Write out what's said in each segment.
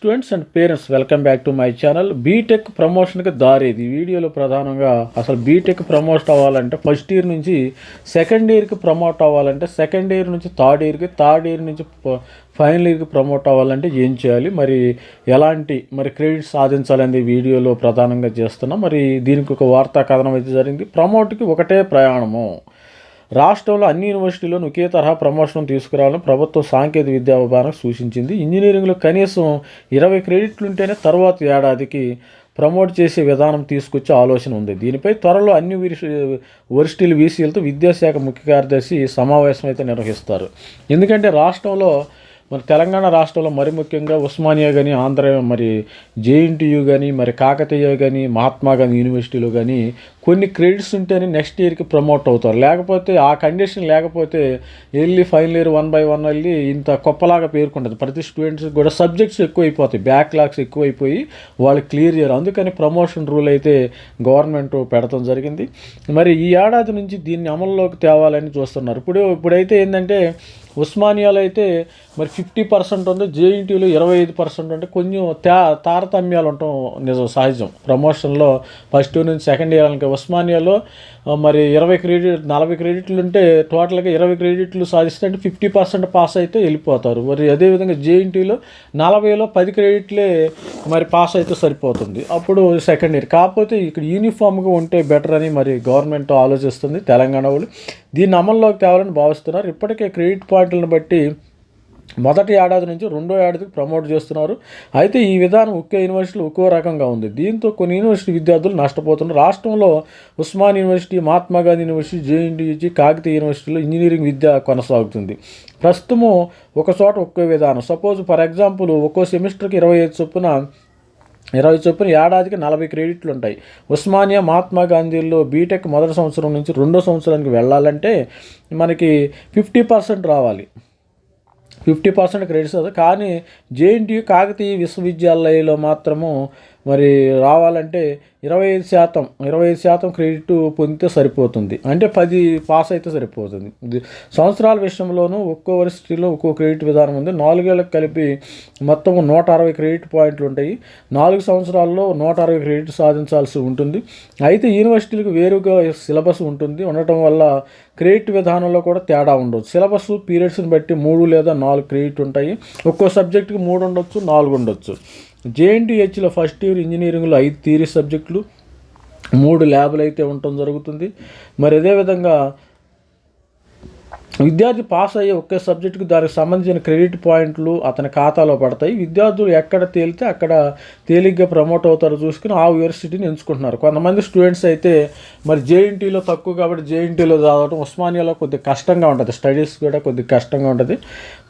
Students and parents welcome back to my channel. BTech ప్రమోషన్కి దారి ఇది వీడియోలో ప్రధానంగా అసలు బీటెక్ ప్రమోట్ అవ్వాలంటే ఫస్ట్ ఇయర్ నుంచి సెకండ్ ఇయర్కి ప్రమోట్ అవ్వాలంటే సెకండ్ ఇయర్ నుంచి థర్డ్ ఇయర్కి థర్డ్ ఇయర్ నుంచి ఫైనల్ ఇయర్కి ప్రమోట్ అవ్వాలంటే ఏం చేయాలి? మరి ఎలాంటి మరి క్రెడిట్ సాధించాలనేది వీడియోలో ప్రధానంగా చేస్తున్నాం. మరి దీనికి ఒక వార్తా కథనం అయితే జరిగింది. ప్రమోట్కి ఒకటే ప్రయాణము. రాష్ట్రంలో అన్ని యూనివర్సిటీలను ఒకే తరహా ప్రమోషన్ తీసుకురావాలని ప్రభుత్వం సాంకేతిక విద్యా విభాగం సూచించింది. ఇంజనీరింగ్లో కనీసం ఇరవై క్రెడిట్లు ఉంటేనే తర్వాత ఏడాదికి ప్రమోట్ చేసే విధానం తీసుకొచ్చే ఆలోచన ఉంది. దీనిపై త్వరలో అన్ని విరి- వీసీలతో విద్యాశాఖ ముఖ్య కార్యదర్శి సమావేశం అయితే నిర్వహిస్తారు. ఎందుకంటే రాష్ట్రంలో మరి తెలంగాణ రాష్ట్రంలో మరి ముఖ్యంగా ఉస్మానియా కానీ ఆంధ్ర మరి జేఎన్టీయు కానీ మరి కాకతీయ కానీ మహాత్మా గాంధీ యూనివర్సిటీలో కానీ కొన్ని క్రెడిట్స్ ఉంటేనే నెక్స్ట్ ఇయర్కి ప్రమోట్ అవుతారు. లేకపోతే ఆ కండిషన్ లేకపోతే వెళ్ళి final year one by one వెళ్ళి ఇంత గొప్పలాగా పేర్కొంటుంది. ప్రతి స్టూడెంట్స్ కూడా సబ్జెక్ట్స్ ఎక్కువైపోతాయి. బ్యాక్లాగ్స్ ఎక్కువైపోయి వాళ్ళు క్లియర్ చేయరు. అందుకని ప్రమోషన్ రూల్ అయితే గవర్నమెంట్ పెడతాం జరిగింది. మరి ఈ ఏడాది నుంచి దీన్ని అమల్లోకి తేవాలని చూస్తున్నారు. ఇప్పుడు ఇప్పుడైతే ఏంటంటే ఉస్మానియాలో అయితే మరి ఫిఫ్టీ పర్సెంట్ ఉంది జేఎన్టీలో ఇరవై ఐదు పర్సెంట్ ఉంటే కొంచెం తా తారతమ్యాలు ఉండటం నిజం సహజం. ప్రమోషన్లో ఫస్ట్ ఇయర్ నుంచి సెకండ్ ఇయర్ ఇంకా ఉస్మానియాలో మరి ఇరవై క్రెడిట్ నలభై క్రెడిట్లు ఉంటే టోటల్గా ఇరవై క్రెడిట్లు సాధిస్తే అంటే ఫిఫ్టీ పర్సెంట్ పాస్ అయితే వెళ్ళిపోతారు. మరి అదేవిధంగా జేఎన్టీలో నలభైలో పది క్రెడిట్లే మరి పాస్ అయితే సరిపోతుంది. అప్పుడు సెకండ్ ఇయర్. కాకపోతే ఇక్కడ యూనిఫామ్గా ఉంటే బెటర్ అని మరి గవర్నమెంట్ ఆలోచిస్తుంది తెలంగాణ వాళ్ళు. దీన్ని అమల్లోకి తేవాలని భావిస్తున్నారు. ఇప్పటికే క్రెడిట్ పాయింట్లను బట్టి మొదటి ఏడాది నుంచి రెండో ఏడాదికి ప్రమోట్ చేస్తున్నారు. అయితే ఈ విధానం ఒకే యూనివర్సిటీలో ఒక్కో రకంగా ఉంది. దీంతో కొన్ని యూనివర్సిటీ విద్యార్థులు నష్టపోతున్నారు. రాష్ట్రంలో Osman university Mahatma Gandhi university JNTUG Kakatiya యూనివర్సిటీలో ఇంజనీరింగ్ విద్య కొనసాగుతుంది. ప్రస్తుతము ఒక చోట ఒక్కో విధానం. సపోజ్ ఫర్ ఎగ్జాంపుల్ ఒక్కో సెమిస్టర్కి ఇరవై ఐదు చొప్పున ఇరవై చొప్పున ఏడాదికి నలభై క్రెడిట్లు ఉంటాయి ఉస్మానియా మహాత్మా గాంధీలో బీటెక్ మొదటి సంవత్సరం నుంచి రెండో సంవత్సరానికి వెళ్ళాలంటే మనకి ఫిఫ్టీ పర్సెంట్ రావాలి. ఫిఫ్టీ పర్సెంట్ క్రెడిట్స్ కానీ జేఎన్టీయూ కాకతీయ విశ్వవిద్యాలయంలో మాత్రము మరి రావాలంటే ఇరవై ఐదు శాతం ఇరవై ఐదు శాతం క్రెడిట్ పొందితే సరిపోతుంది. అంటే పది పాస్ అయితే సరిపోతుంది. సంవత్సరాల విషయంలోనూ ఒక్కో వర్సిటీలో ఒక్కో క్రెడిట్ విధానం ఉంది. నాలుగేళ్ళకి కలిపి మొత్తం నూట అరవై క్రెడిట్ పాయింట్లు ఉంటాయి. నాలుగు సంవత్సరాల్లో నూట అరవై క్రెడిట్ సాధించాల్సి ఉంటుంది. అయితే యూనివర్సిటీలకు వేరుగా సిలబస్ ఉంటుంది. ఉండటం వల్ల క్రెడిట్ విధానంలో కూడా తేడా ఉండదు సిలబస్ పీరియడ్స్ని బట్టి మూడు లేదా నాలుగు క్రెడిట్ ఉంటాయి. ఒక్కో సబ్జెక్టుకి మూడు ఉండొచ్చు నాలుగు ఉండొచ్చు. జేఎన్టీహెచ్లో ఫస్ట్ ఇయర్ ఇంజనీరింగ్లో ఐదు థియరీ సబ్జెక్టులు మూడు ల్యాబ్లు అయితే ఉండటం జరుగుతుంది. మరి అదేవిధంగా విద్యార్థి పాస్ అయ్యే ఒకే సబ్జెక్టుకి దానికి సంబంధించిన క్రెడిట్ పాయింట్లు అతని ఖాతాలో పడతాయి. విద్యార్థులు ఎక్కడ తేలితే అక్కడ తేలిగ్గా ప్రమోట్ అవుతారో చూసుకుని ఆ యూనివర్సిటీని ఎంచుకుంటున్నారు. కొంతమంది స్టూడెంట్స్ అయితే మరి జేఎన్టీలో తక్కువ కాబట్టి జేఎన్టీలో చదవడం ఉస్మానియాలో కొద్దిగా కష్టంగా ఉంటుంది. స్టడీస్ కూడా కొద్దిగా కష్టంగా ఉంటుంది.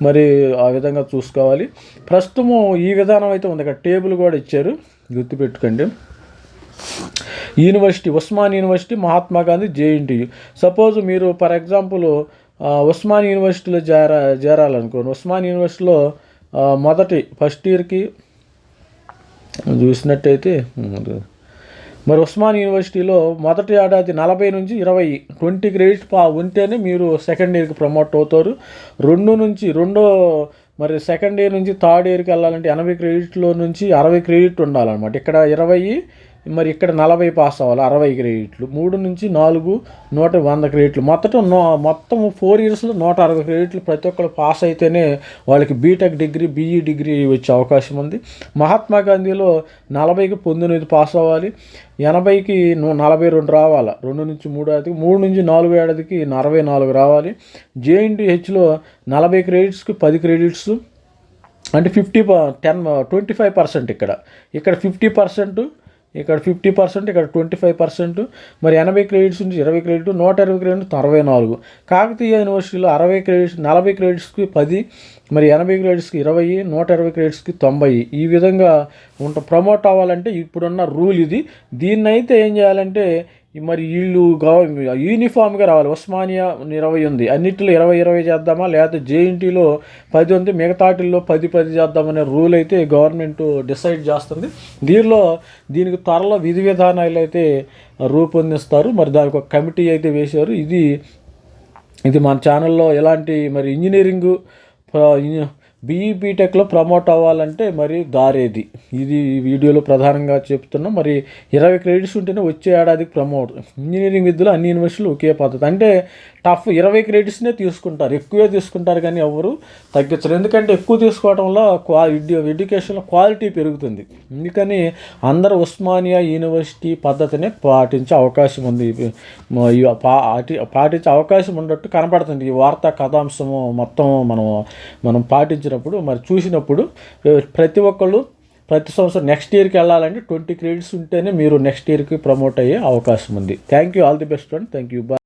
మరి ఆ విధంగా చూసుకోవాలి. ప్రస్తుతము ఈ విధానం అయితే ఉంది. ఇక్కడ టేబుల్ కూడా ఇచ్చారు. గుర్తుపెట్టుకోండి. University Osman university Mahatma Gandhi JNTU suppose మీరు ఫర్ ఎగ్జాంపుల్ ఉస్మాన్ యూనివర్సిటీలో చేర చేరాలనుకోండి ఉస్మాన్ యూనివర్సిటీలో మొదటి ఫస్ట్ ఇయర్కి చూసినట్టయితే మరి ఉస్మాన్ యూనివర్సిటీలో మొదటి ఏడాది నలభై నుంచి ఇరవై ట్వంటీ క్రెడిట్ పా ఉంటేనే మీరు సెకండ్ ఇయర్కి ప్రమోట్ అవుతారు. రెండు నుంచి రెండో మరి సెకండ్ ఇయర్ నుంచి థర్డ్ ఇయర్కి వెళ్ళాలంటే ఎనభై క్రెడిట్లో నుంచి అరవై క్రెడిట్ ఉండాలన్నమాట. ఇక్కడ ఇరవై మరి ఇక్కడ నలభై పాస్ అవ్వాలి అరవై క్రెడిట్లు. మూడు నుంచి నాలుగు నూట వంద క్రెడిట్లు. మొత్తం నో మొత్తం ఫోర్ ఇయర్స్లో నూట అరవై క్రెడిట్లు ప్రతి ఒక్కరు పాస్ అయితేనే వాళ్ళకి బీటెక్ డిగ్రీ బీఈ డిగ్రీ వచ్చే అవకాశం ఉంది. మహాత్మా గాంధీలో నలభైకి పంతొమ్మిది పాస్ అవ్వాలి. ఎనభైకి నలభై రెండు రావాలి? రెండు నుంచి మూడు ఏడాదికి మూడు నుంచి నాలుగు ఏడాదికి అరవై నాలుగు రావాలి. జేఎన్టీహెచ్లో నలభై క్రెడిట్స్కి పది క్రెడిట్స్. అంటే fifty ten twenty five percent ఇక్కడ. ఇక్కడ ఫిఫ్టీ పర్సెంట్ ఇక్కడ ఫిఫ్టీ పర్సెంట్ ఇక్కడ ట్వంటీ ఫైవ్ పర్సెంట్ మరి ఎనభై క్రెడిట్స్ నుంచి ఇరవై క్రెడిట్ నూట ఇరవై క్రెడిట్ అరవై నాలుగు. కాకతీయ యూనివర్సిటీలో అరవై క్రెడిట్స్ నలభై క్రెడిట్స్కి పది మరి ఎనభై క్రెడిట్స్కి ఇరవై నూట ఇరవై క్రెడిట్స్కి తొంభై. ఈ విధంగా ఉంట ప్రమోట్ అవ్వాలంటే ఇప్పుడున్న రూల్ ఇది. దీన్నైతే ఏం చేయాలంటే మరి వీళ్ళు యూనిఫామ్గా రావాలి. ఉస్మానియా ఇరవై ఉంది. అన్నిటిలో ఇరవై ఇరవై చేద్దామా? లేకపోతే జేఎన్టీలో పది ఉంది. మిగతాటిల్లో పది పది చేద్దామనే రూల్ అయితే గవర్నమెంట్ డిసైడ్ చేస్తుంది. దీనిలో దీనికి త్వరలో విధి విధానాలు అయితే రూపొందిస్తారు. మరి దానికి ఒక కమిటీ అయితే వేశారు. ఇది ఇది మన ఛానల్లో ఎలాంటి మరి ఇంజనీరింగ్ బీఈ బీటెక్లో ప్రమోట్ అవ్వాలంటే మరి దారేది. ఇది ఈ వీడియోలో ప్రధానంగా చెప్తున్నాం. మరి ఇరవై క్రెడిట్స్ ఉంటేనే వచ్చే ఏడాదికి ప్రమోట్. ఇంజనీరింగ్ విద్యలో అన్ని యూనివర్సిటీలు ఒకే పద్ధతి. అంటే టఫ్ ఇరవై క్రెడిట్స్నే తీసుకుంటారు. ఎక్కువే తీసుకుంటారు కానీ ఎవరు తగ్గించరు. ఎందుకంటే ఎక్కువ తీసుకోవడం వల్ల క్వా ఎడ్యుకేషన్లో క్వాలిటీ పెరుగుతుంది. అందుకని అందరూ ఉస్మానియా యూనివర్సిటీ పద్ధతిని పాటించే అవకాశం ఉంది. పాటించే అవకాశం ఉన్నట్టు కనపడుతుంది. ఈ వార్తా కథాంశము మొత్తం మనం మనం పాటించినప్పుడు మరి చూసినప్పుడు ప్రతి ఒక్కళ్ళు ప్రతి సంవత్సరం నెక్స్ట్ ఇయర్కి వెళ్ళాలంటే ట్వంటీ క్రెడిట్స్ ఉంటేనే మీరు నెక్స్ట్ ఇయర్కి ప్రమోట్ అయ్యే అవకాశం ఉంది. Thank you all the best and thank you bye